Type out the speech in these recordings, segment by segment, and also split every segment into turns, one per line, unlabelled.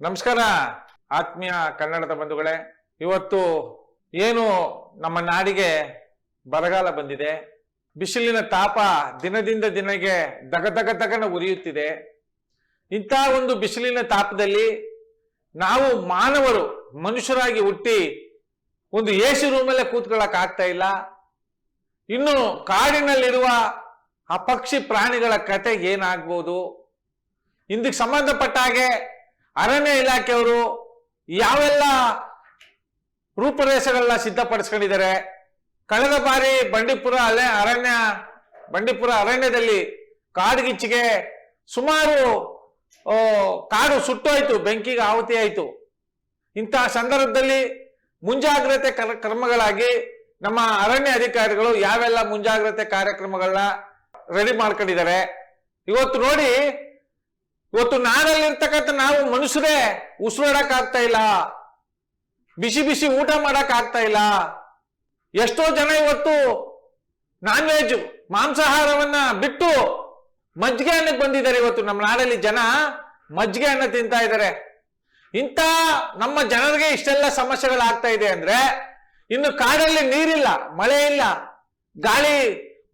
ನಮಸ್ಕಾರ, ಆತ್ಮೀಯ ಕನ್ನಡದ ಬಂಧುಗಳೇ. ಇವತ್ತು ಏನು ನಮ್ಮ ನಾಡಿಗೆ ಬರಗಾಲ ಬಂದಿದೆ. ಬಿಸಿಲಿನ ತಾಪ ದಿನದಿಂದ ದಿನಕ್ಕೆ ದಗ ದಗ ದಗನ ಉರಿಯುತ್ತಿದೆ. ಇಂಥ ಒಂದು ಬಿಸಿಲಿನ ತಾಪದಲ್ಲಿ ನಾವು ಮಾನವರು, ಮನುಷ್ಯರಾಗಿ ಹುಟ್ಟಿ ಒಂದು ಎ ಸಿ ರೂಮಲ್ಲೇ ಕೂತ್ಕೊಳ್ಳಕ್ ಆಗ್ತಾ ಇಲ್ಲ. ಇನ್ನು ಕಾಡಿನಲ್ಲಿರುವ ಆ ಪಕ್ಷಿ ಪ್ರಾಣಿಗಳ ಕತೆ ಏನಾಗ್ಬೋದು? ಇಂದಕ್ಕೆ ಸಂಬಂಧಪಟ್ಟ ಹಾಗೆ ಅರಣ್ಯ ಇಲಾಖೆಯವರು ಯಾವೆಲ್ಲ ರೂಪುರೇಷಗಳನ್ನ ಸಿದ್ಧಪಡಿಸ್ಕೊಂಡಿದ್ದಾರೆ? ಕಳೆದ ಬಾರಿ ಬಂಡೀಪುರ ಅಲೆ ಅರಣ್ಯ, ಬಂಡೀಪುರ ಅರಣ್ಯದಲ್ಲಿ ಕಾಡುಗಿಚ್ಚಿಗೆ ಸುಮಾರು ಕಾಡು ಸುಟ್ಟೋಯ್ತು, ಬೆಂಕಿಗೆ ಆಹುತಿ ಆಯಿತು. ಇಂತಹ ಸಂದರ್ಭದಲ್ಲಿ ಮುಂಜಾಗ್ರತೆ ಕ್ರ- ಕ್ರಮಗಳಾಗಿ ನಮ್ಮ ಅರಣ್ಯ ಅಧಿಕಾರಿಗಳು ಯಾವೆಲ್ಲ ಮುಂಜಾಗ್ರತೆ ಕಾರ್ಯಕ್ರಮಗಳನ್ನ ರೆಡಿ ಮಾಡ್ಕೊಂಡಿದ್ದಾರೆ? ಇವತ್ತು ನೋಡಿ ಇವತ್ತು ನಾಡಲ್ಲಿರ್ತಕ್ಕಂಥ ನಾವು ಮನುಷ್ಯರೇ ಉಸಿರಾಡಕ್ ಆಗ್ತಾ ಇಲ್ಲ. ಬಿಸಿ ಬಿಸಿ ಊಟ ಮಾಡಕ್ ಆಗ್ತಾ ಇಲ್ಲ. ಎಷ್ಟೋ ಜನ ಇವತ್ತು ನಾನ್ ವೆಜ್ ಮಾಂಸಾಹಾರವನ್ನ ಬಿಟ್ಟು ಮಜ್ಜಿಗೆ ಅನ್ನಕ್ಕೆ ಬಂದಿದ್ದಾರೆ ಇವತ್ತು ನಮ್ಮ ನಾಡಲ್ಲಿ ಜನ ಮಜ್ಜಿಗೆ ಅನ್ನ ತಿಂತಾ ಇದ್ದಾರೆ. ಇಂಥ ನಮ್ಮ ಜನರಿಗೆ ಇಷ್ಟೆಲ್ಲ ಸಮಸ್ಯೆಗಳು ಆಗ್ತಾ ಇದೆ ಅಂದ್ರೆ ಇನ್ನು ಕಾಡಲ್ಲಿ ನೀರಿಲ್ಲ, ಮಳೆ ಇಲ್ಲ, ಗಾಳಿ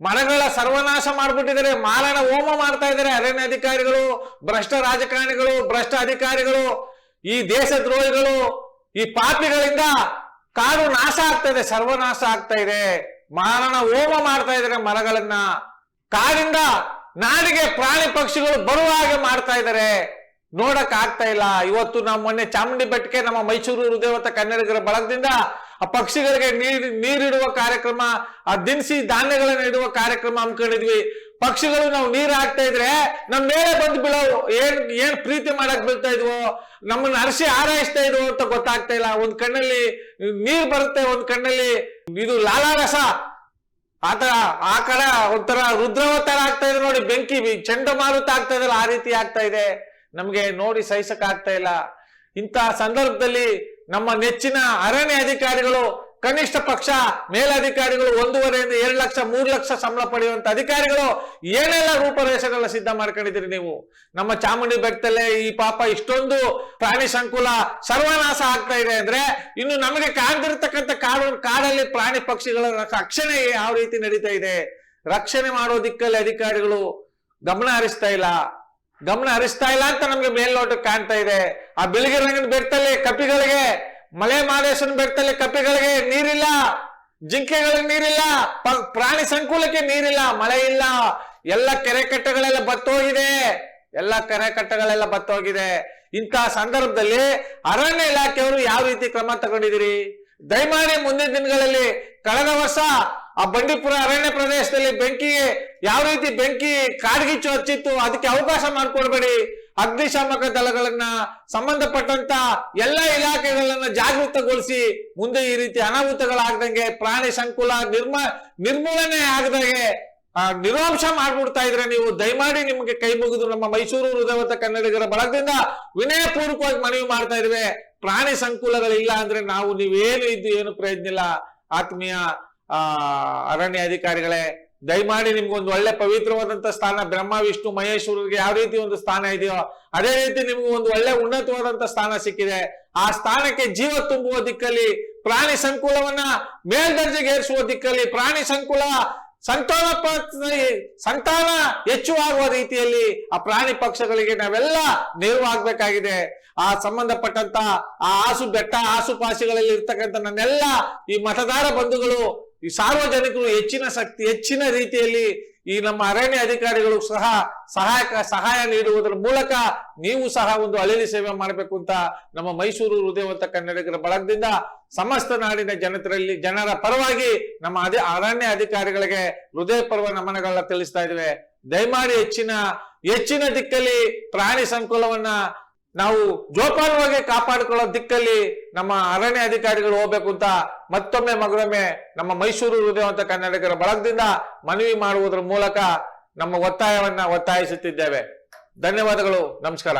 ಮರಗಳ ಸರ್ವನಾಶ ಮಾಡ್ಬಿಟ್ಟಿದ್ದಾರೆ ಮಾರಣ ಹೋಮ ಮಾಡ್ತಾ ಇದ್ದಾರೆ ಅರಣ್ಯ ಅಧಿಕಾರಿಗಳು ಭ್ರಷ್ಟ ರಾಜಕಾರಣಿಗಳು, ಭ್ರಷ್ಟ ಅಧಿಕಾರಿಗಳು, ಈ ದೇಶದ್ರೋಹಿಗಳು, ಈ ಪಾಪಿಗಳಿಂದ ಕಾಡು ನಾಶ ಆಗ್ತಾ ಇದೆ, ಸರ್ವನಾಶ ಆಗ್ತಾ ಇದೆ. ಮಾರಣ ಹೋಮ ಮಾಡ್ತಾ ಇದ್ದಾರೆ ಮರಗಳನ್ನ. ಕಾಡಿಂದ ನಾಡಿಗೆ ಪ್ರಾಣಿ ಪಕ್ಷಿಗಳು ಬರುವ ಹಾಗೆ ಮಾಡ್ತಾ ಇದ್ದಾರೆ. ನೋಡಕ್ ಆಗ್ತಾ ಇಲ್ಲ. ಇವತ್ತು ನಮ್ಮ ಮೊನ್ನೆ ಚಾಮುಂಡಿ ಬೆಟ್ಟಕ್ಕೆ ನಮ್ಮ ಮೈಸೂರು ಹೃದಯವತ ಕನ್ನಡಿಗರ ಬಳಗದಿಂದ ಆ ಪಕ್ಷಿಗಳಿಗೆ ನೀರು, ನೀರಿಡುವ ಕಾರ್ಯಕ್ರಮ, ಆ ದಿನಸಿ ಧಾನ್ಯಗಳನ್ನು ಇಡುವ ಕಾರ್ಯಕ್ರಮ ಹಮ್ಮಿಕೊಂಡಿದ್ವಿ ಪಕ್ಷಿಗಳು ನಾವು ನೀರು ಹಾಕ್ತಾ ಇದ್ರೆ ನಮ್ ಮೇಲೆ ಬಂದು ಬೀಳೋವು. ಏನ್ ಏನ್ ಪ್ರೀತಿ ಮಾಡಕ್ ಬೀಳ್ತಾ ಇದ್ವೋ, ನಮ್ಮನ್ನ ಅರಸಿ ಹಾರೈಸ್ತಾ ಇದ್ವು ಅಂತ ಗೊತ್ತಾಗ್ತಾ ಇಲ್ಲ. ಒಂದ್ ಕಣ್ಣಲ್ಲಿ ನೀರ್ ಬರುತ್ತೆ, ಒಂದ್ ಕಣ್ಣಲ್ಲಿ ಇದು ಲಾಲಾರಸ. ಆತರ ಆ ಕಡೆ ಒಂಥರ ರುದ್ರವತಾರ ಆಗ್ತಾ ಇದೆ ನೋಡಿ, ಬೆಂಕಿ ಚಂಡಮಾರುತ ಆಗ್ತಾ ಇದಲ್ಲ ಆ ರೀತಿ ಆಗ್ತಾ ಇದೆ. ನಮ್ಗೆ ನೋಡಿ ಸಹಿಸಕ್ ಆಗ್ತಾ ಇಲ್ಲ. ಇಂತಹ ಸಂದರ್ಭದಲ್ಲಿ ನಮ್ಮ ನೆಚ್ಚಿನ ಅರಣ್ಯ ಅಧಿಕಾರಿಗಳು, ಕನಿಷ್ಠ ಪಕ್ಷ, ಮೇಲಧಿಕಾರಿಗಳು ಒಂದೂವರೆಯಿಂದ ಎರಡು ಲಕ್ಷ, ಮೂರು ಲಕ್ಷ ಸಂಬಳ ಪಡೆಯುವಂತ ಅಧಿಕಾರಿಗಳು ಏನೆಲ್ಲ ರೂಪರೇಷೆಗಳನ್ನ ಸಿದ್ಧ ಮಾಡ್ಕೊಂಡಿದ್ದೀರಿ ನೀವು? ನಮ್ಮ ಚಾಮುಂಡಿ ಬೆಟ್ಟದಲ್ಲೇ ಈ ಪಾಪ ಇಷ್ಟೊಂದು ಪ್ರಾಣಿ ಸಂಕುಲ ಸರ್ವನಾಶ ಆಗ್ತಾ ಇದೆ ಅಂದ್ರೆ ಇನ್ನು ನಮಗೆ ಕಾಣ್ದಿರ್ತಕ್ಕಂಥ ಕಾಡು ಕಾಡಲ್ಲಿ ಪ್ರಾಣಿ ಪಕ್ಷಿಗಳ ರಕ್ಷಣೆ ಯಾವ ರೀತಿ ನಡೀತಾ ಇದೆ? ರಕ್ಷಣೆ ಮಾಡೋ ದಿಕ್ಕಲ್ಲಿ ಅಧಿಕಾರಿಗಳು ಗಮನ ಹರಿಸ್ತಾ ಇಲ್ಲ. ಗಮನ ಹರಿಸ್ತಾ ಇಲ್ಲ ಅಂತ ನಮ್ಗೆ ಮೇಲ್ನೋಟಕ್ಕೆ ಕಾಣ್ತಾ ಇದೆ. ಆ ಬಿಳಿಗಿರಂಗನ ಬೆಟ್ಟದಲ್ಲಿ ಕಪಿಗಳಿಗೆ, ಮಲೆ ಮಾದೇಶನ ಬೆಟ್ಟದಲ್ಲಿ ಕಪಿಗಳಿಗೆ ನೀರಿಲ್ಲ, ಜಿಂಕೆಗಳಿಗೆ ನೀರಿಲ್ಲ ಪ್ರಾಣಿ ಸಂಕುಲಕ್ಕೆ ನೀರಿಲ್ಲ, ಮಳೆ ಇಲ್ಲ. ಎಲ್ಲ ಕೆರೆ ಕಟ್ಟೆಗಳೆಲ್ಲ ಬತ್ತೋಗಿದೆ. ಎಲ್ಲ ಕೆರೆ ಕಟ್ಟೆಗಳೆಲ್ಲ ಬತ್ತೋಗಿದೆ. ಇಂತಹ ಸಂದರ್ಭದಲ್ಲಿ ಅರಣ್ಯ ಇಲಾಖೆಯವರು ಯಾವ ರೀತಿ ಕ್ರಮ ತಗೊಂಡಿದ್ದೀರಿ? ದಯಮಾಡಿ ಮುಂದಿನ ದಿನಗಳಲ್ಲಿ ಕಳೆದ ವರ್ಷ ಆ ಬಂಡೀಪುರ ಅರಣ್ಯ ಪ್ರದೇಶದಲ್ಲಿ ಬೆಂಕಿ, ಯಾವ ರೀತಿ ಬೆಂಕಿ ಕಾಡ್ಗಿಚ್ಚು ಹಚ್ಚಿತ್ತು, ಅದಕ್ಕೆ ಅವಕಾಶ ಮಾಡಿಕೊಡ್ಬೇಡಿ. ಅಗ್ನಿಶಾಮಕ ದಳಗಳನ್ನ ಸಂಬಂಧಪಟ್ಟಂತ ಎಲ್ಲ ಇಲಾಖೆಗಳನ್ನ ಜಾಗೃತಗೊಳಿಸಿ ಮುಂದೆ ಈ ರೀತಿ ಅನಾಹುತಗಳಾಗ್ದಂಗೆ ಪ್ರಾಣಿ ಸಂಕುಲ ನಿರ್ಮ, ನಿರ್ಮೂಲನೆ ಆಗದಂಗೆ ನಿರ್ವಂಶ ಮಾಡ್ಬಿಡ್ತಾ ಇದ್ರೆ ನೀವು ದಯಮಾಡಿ ನಿಮಗೆ ಕೈ ಮುಗಿದು ನಮ್ಮ ಮೈಸೂರು ಹೃದಯವಂತ ಕನ್ನಡಿಗರ ಬಳಗದಿಂದ ವಿನಯಪೂರ್ವಕವಾಗಿ ಮನವಿ ಮಾಡ್ತಾ ಇದ್ವಿ ಪ್ರಾಣಿ ಸಂಕುಲಗಳಿಲ್ಲ ಅಂದ್ರೆ ನಾವು ನೀವೇನು ಇದ್ದು ಏನು ಪ್ರಯತ್ನ ಇಲ್ಲ. ಆತ್ಮೀಯ ಅರಣ್ಯ ಅಧಿಕಾರಿಗಳೇ ದಯಮಾಡಿ ನಿಮ್ಗೊಂದು ಒಳ್ಳೆ ಪವಿತ್ರವಾದಂತ ಸ್ಥಾನ, ಬ್ರಹ್ಮ, ವಿಷ್ಣು, ಮಹೇಶ್ವರರಿಗೆ ಯಾವ ರೀತಿ ಒಂದು ಸ್ಥಾನ ಇದೆಯೋ, ಅದೇ ರೀತಿ ನಿಮ್ಗೆ ಒಂದು ಒಳ್ಳೆ ಉನ್ನತವಾದಂತ ಸ್ಥಾನ ಸಿಕ್ಕಿದೆ. ಆ ಸ್ಥಾನಕ್ಕೆ ಜೀವ ತುಂಬುವ ದಿಕ್ಕಲ್ಲಿ, ಪ್ರಾಣಿ ಸಂಕುಲವನ್ನ ಮೇಲ್ದರ್ಜೆಗೆ ಏರಿಸುವ ದಿಕ್ಕಲ್ಲಿ, ಪ್ರಾಣಿ ಸಂಕುಲ ಸಂತಾನ ಸಂತಾನ ಹೆಚ್ಚುವಾಗುವ ರೀತಿಯಲ್ಲಿ ಆ ಪ್ರಾಣಿ ಪಕ್ಷಗಳಿಗೆ ನಾವೆಲ್ಲ ನೆರವಾಗಬೇಕಾಗಿದೆ ಆ ಸಂಬಂಧಪಟ್ಟಂತ ಆ ಆಸು ಬೆಟ್ಟ, ಆಸುಪಾಸಿಗಳಲ್ಲಿ ಇರ್ತಕ್ಕಂಥ ನನ್ನೆಲ್ಲ ಈ ಮತದಾರ ಬಂಧುಗಳು ಈ ಸಾರ್ವಜನಿಕರು ಹೆಚ್ಚಿನ ಶಕ್ತಿ, ಹೆಚ್ಚಿನ ರೀತಿಯಲ್ಲಿ ಈ ನಮ್ಮ ಅರಣ್ಯ ಅಧಿಕಾರಿಗಳು ಸಹ ಸಹಾಯಕ, ಸಹಾಯ ನೀಡುವುದರ ಮೂಲಕ ನೀವು ಸಹ ಒಂದು ಅಳಿಲಿ ಸೇವೆ ಮಾಡಬೇಕು ಅಂತ ನಮ್ಮ ಮೈಸೂರು ಹೃದಯವಂತ ಕನ್ನಡಿಗರ ಬಳಗದಿಂದ ಸಮಸ್ತ ನಾಡಿನ ಜನತರಲ್ಲಿ, ಜನರ ಪರವಾಗಿ ನಮ್ಮ ಅದೇ ಅರಣ್ಯ ಅಧಿಕಾರಿಗಳಿಗೆ ಹೃದಯ ಪರ್ವ ನಮನಗಳನ್ನ ತಿಳಿಸ್ತಾ ಇದ್ದೇವೆ. ದಯಮಾಡಿ ಹೆಚ್ಚಿನ ಹೆಚ್ಚಿನ ದಿಕ್ಕಲ್ಲಿ ಪ್ರಾಣಿ ಸಂಕುಲವನ್ನ ನಾವು ಜೋಪಾನವಾಗಿ ಕಾಪಾಡಿಕೊಳ್ಳೋ ದಿಕ್ಕಲ್ಲಿ ನಮ್ಮ ಅರಣ್ಯ ಅಧಿಕಾರಿಗಳು ಹೋಗ್ಬೇಕು ಅಂತ ಮತ್ತೊಮ್ಮೆ ಮಗದೊಮ್ಮೆ ನಮ್ಮ ಮೈಸೂರು ಹೃದಯವಂತ ಕನ್ನಡಿಗರ ಬಳಗದಿಂದ ಮನವಿ ಮಾಡುವುದರ ಮೂಲಕ ನಮ್ಮ ಒತ್ತಾಯವನ್ನ ಒತ್ತಾಯಿಸುತ್ತಿದ್ದೇವೆ. ಧನ್ಯವಾದಗಳು. ನಮಸ್ಕಾರ.